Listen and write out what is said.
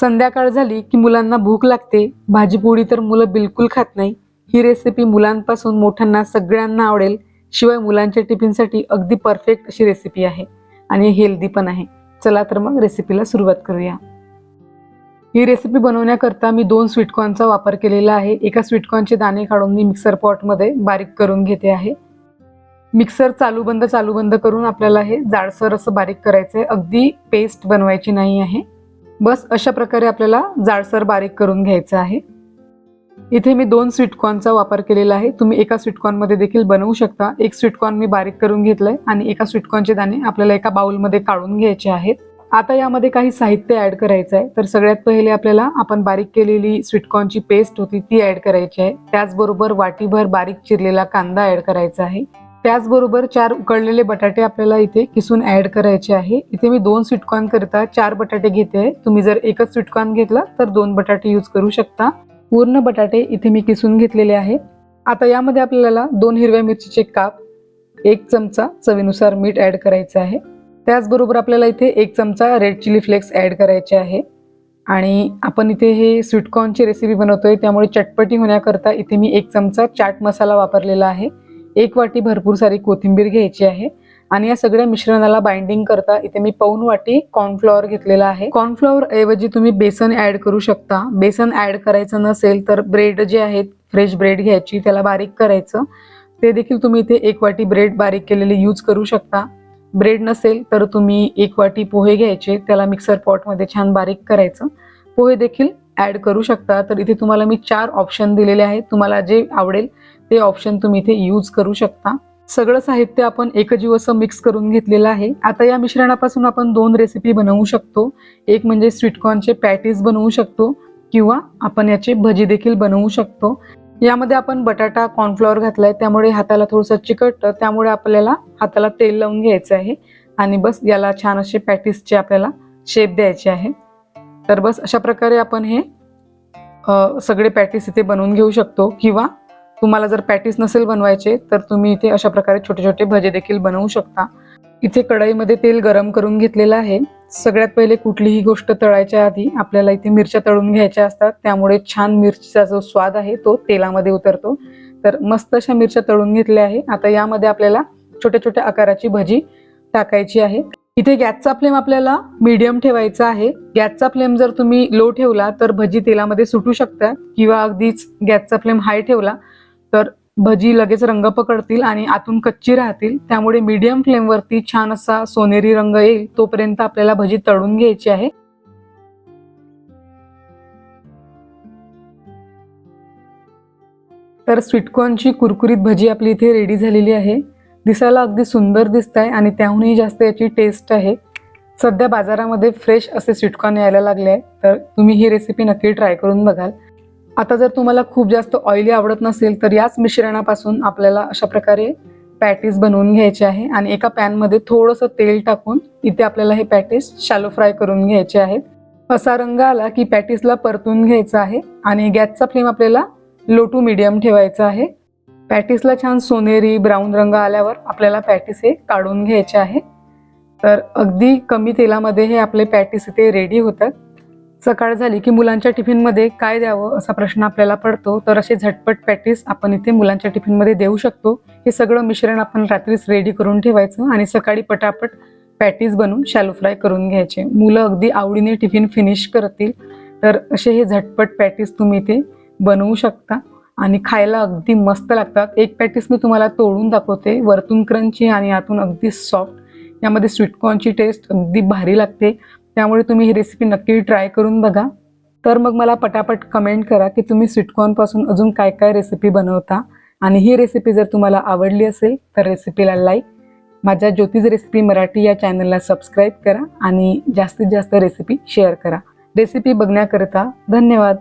संध्याकाळ झाली की मुलांना भूक लागते. भाजीपोळी तर मुलं बिलकुल खात नाही. ही रेसिपी मुलांपासून मोठ्यांना सगळ्यांना आवडेल. शिवाय मुलांच्या टिफिनसाठी अगदी परफेक्ट अशी रेसिपी आहे. आणि हेल्दी पण आहे. चला तर मग रेसिपीला सुरुवात करूया. ही रेसिपी बनवण्याकरता मी दोन स्वीटकॉर्नचा वापर केलेला आहे. एका स्वीटकॉर्नचे दाणे काढून मी मिक्सर पॉटमध्ये बारीक करून घेते आहे. मिक्सर चालू बंद चालू बंद करून आपल्याला हे जाडसर असं बारीक करायचं आहे अगदी पेस्ट बनवायची नाही आहे. बस अशा प्रकारे आपल्याला जाडसर बारीक करून घ्यायचं आहे. इथे मी दोन स्वीटकॉर्नचा वापर केलेला आहे. तुम्ही एका स्वीटकॉर्नमध्ये देखील बनवू शकता. एक स्वीटकॉर्न मी बारीक करून घेतलंय आणि एका स्वीटकॉर्नचे दाणे आपल्याला एका बाउलमध्ये काढून घ्यायचे आहेत. आता यामध्ये काही साहित्य ऍड करायचं आहे तर सगळ्यात पहिले आपल्याला आपण बारीक केलेली स्वीटकॉर्नची पेस्ट होती ती ऍड करायची आहे. त्याचबरोबर वाटीभर बारीक चिरलेला कांदा ऍड करायचा आहे. त्याचबरोबर चार उकडलेले बटाटे आपल्याला इथे किसून ऍड करायचे आहे. इथे मी दोन स्वीटकॉर्न करता चार बटाटे घेते आहे. तुम्ही जर एकच स्वीटकॉर्न घेतला तर दोन बटाटे यूज करू शकता. पूर्ण बटाटे इथे मी किसून घेतलेले आहेत. आता यामध्ये आपल्याला दोन हिरव्या मिरचीचे काप एक चमचा चवीनुसार मीठ ऍड करायचं आहे. त्याचबरोबर आपल्याला इथे एक चमचा रेड चिली फ्लेक्स ऍड करायचे आहे. आणि आपण इथे हे स्वीटकॉर्नची रेसिपी बनवतोय त्यामुळे चटपटी होण्याकरता इथे मी एक चमचा चाट मसाला वापरलेला आहे. एक वाटी भरपूर सारी कोथिंबीर घ्यायची आहे. आणि या सगळ्या मिश्रणाला बाइंडिंग करता इथे मी पाऊन वाटी कॉर्नफ्लॉवर घेतलेला आहे. कॉर्नफ्लॉवर ऐवजी तुम्ही बेसन ऍड करू शकता. बेसन ऍड करायचं नसेल तर ब्रेड जे आहेत फ्रेश ब्रेड घ्यायची त्याला बारीक करायचं. ते देखील तुम्ही इथे एक वाटी ब्रेड बारीक केलेले यूज करू शकता. ब्रेड नसेल तर तुम्ही एक वाटी पोहे घ्यायचे त्याला मिक्सर पॉटमध्ये छान बारीक करायचं. पोहे देखील ऍड करू शकता. तर इथे तुम्हाला मी चार ऑप्शन दिलेले आहेत. तुम्हाला जे आवडेल ते ऑप्शन तुम्ही इथे यूज करू शकता. सगळं साहित्य आपण एकजीव असं मिक्स करून घेतलेलं आहे. आता या मिश्रणापासून आपण दोन रेसिपी बनवू शकतो. एक म्हणजे स्वीटकॉर्नचे पॅटीज बनवू शकतो किंवा आपण याचे भजी देखील बनवू शकतो. यामध्ये आपण बटाटा कॉर्नफ्लॉवर घातलाय. त्यामुळे हाताला थोडंसं चिकटतं त्यामुळे आपल्याला हाताला तेल लावून घ्यायचं आहे. आणि बस याला छान असे पॅटीसचे आपल्याला शेप द्यायचे आहे. तर बस अशा प्रकारे आपण हे सगळे पॅटीस इथे बनवून घेऊ शकतो. किंवा तुम्हाला जर पॅटीस नसेल बनवायचे तर तुम्ही इथे अशा प्रकारे छोटे छोटे भजे देखील बनवू शकता. इथे कढईमध्ये तेल गरम करून घेतलेलं आहे. सगळ्यात पहिले कुठलीही गोष्ट तळायच्या आधी आपल्याला इथे मिरच्या तळून घ्यायच्या असतात. त्यामुळे छान मिरचीचा जो स्वाद आहे तो तेलामध्ये उतरतो. तर मस्त अशा मिरच्या तळून घेतल्या आहे. आता यामध्ये आपल्याला छोट्या छोट्या आकाराची भजी टाकायची आहे. इथे गॅसचा फ्लेम आपल्याला मीडियम ठेवायचा आहे. गॅसचा फ्लेम जर तुम्ही लो ठेवला तर भजी तेलामध्ये सुटू शकतात किंवा अगदीच गॅसचा फ्लेम हाय ठेवला तर भजी लगेच रंग पकडतील आणि आतून कच्ची राहतील. त्यामुळे मीडियम फ्लेमवरती छान असा सोनेरी रंग येईल तोपर्यंत आपल्याला भजी तळून घ्यायची आहे. तर स्वीटकॉर्नची कुरकुरीत भजी आपली इथे रेडी झालेली आहे. दिसायला अगदी सुंदर दिसत आहे आणि त्याहूनही जास्त याची टेस्ट आहे. सध्या बाजारामध्ये फ्रेश असे स्वीटकॉर्न यायला लागले आहे तर तुम्ही ही रेसिपी नक्की ट्राय करून बघाल. आता जर तुम्हाला खूप जास्त ऑइली आवडत नसेल तर याच मिश्रणापासून आपल्याला अशा प्रकारे पॅटीस बनवून घ्यायचे आहे आणि एका पॅनमध्ये थोडंसं तेल टाकून इथे आपल्याला हे पॅटीस शालो फ्राय करून घ्यायचे आहेत. असा रंग आला की पॅटीसला परतून घ्यायचा आहे आणि गॅसचा फ्लेम आपल्याला लो टू मिडियम ठेवायचा आहे. पॅटीसला छान सोनेरी ब्राऊन रंग आल्यावर आपल्याला पॅटीस हे काढून घ्यायचे आहे. तर अगदी कमी तेलामध्ये हे आपले पॅटीस इथे रेडी होतात. सकाळ झाली की मुलांच्या टिफिनमध्ये काय द्यावं असा प्रश्न आपल्याला पडतो. तर असे झटपट पॅटीस आपण इथे मुलांच्या टिफिनमध्ये देऊ शकतो. हे सगळं मिश्रण आपण रात्रीच रेडी करून ठेवायचं आणि सकाळी पटापट पॅटीस बनवून शॅलो फ्राय करून घ्यायचे. मुलं अगदी आवडीने टिफिन फिनिश करतील. तर असे हे झटपट पॅटीस तुम्ही इथे बनवू शकता. आणि खायला अगदी मस्त लागतात. एक पॅटीस मी तुम्हाला तोडून दाखवते. वरतून क्रंची आणि आतून अगदी सॉफ्ट यामध्ये स्वीटकॉर्नची टेस्ट अगदी भारी लागते. त्यामुळे तुम्ही ही रेसिपी नक्की ट्राय करून बघा. तर मग मला पटापट कमेंट करा की तुम्ही स्वीटकॉर्नपासून अजून काय काय रेसिपी बनवता. आणि ही रेसिपी जर तुम्हाला आवडली असेल तर रेसिपीला लाईक माझ्या ज्योतिष रेसिपी मराठी या चॅनलला सबस्क्राईब करा आणि जास्तीत जास्त रेसिपी शेअर करा. रेसिपी बघण्याकरता धन्यवाद.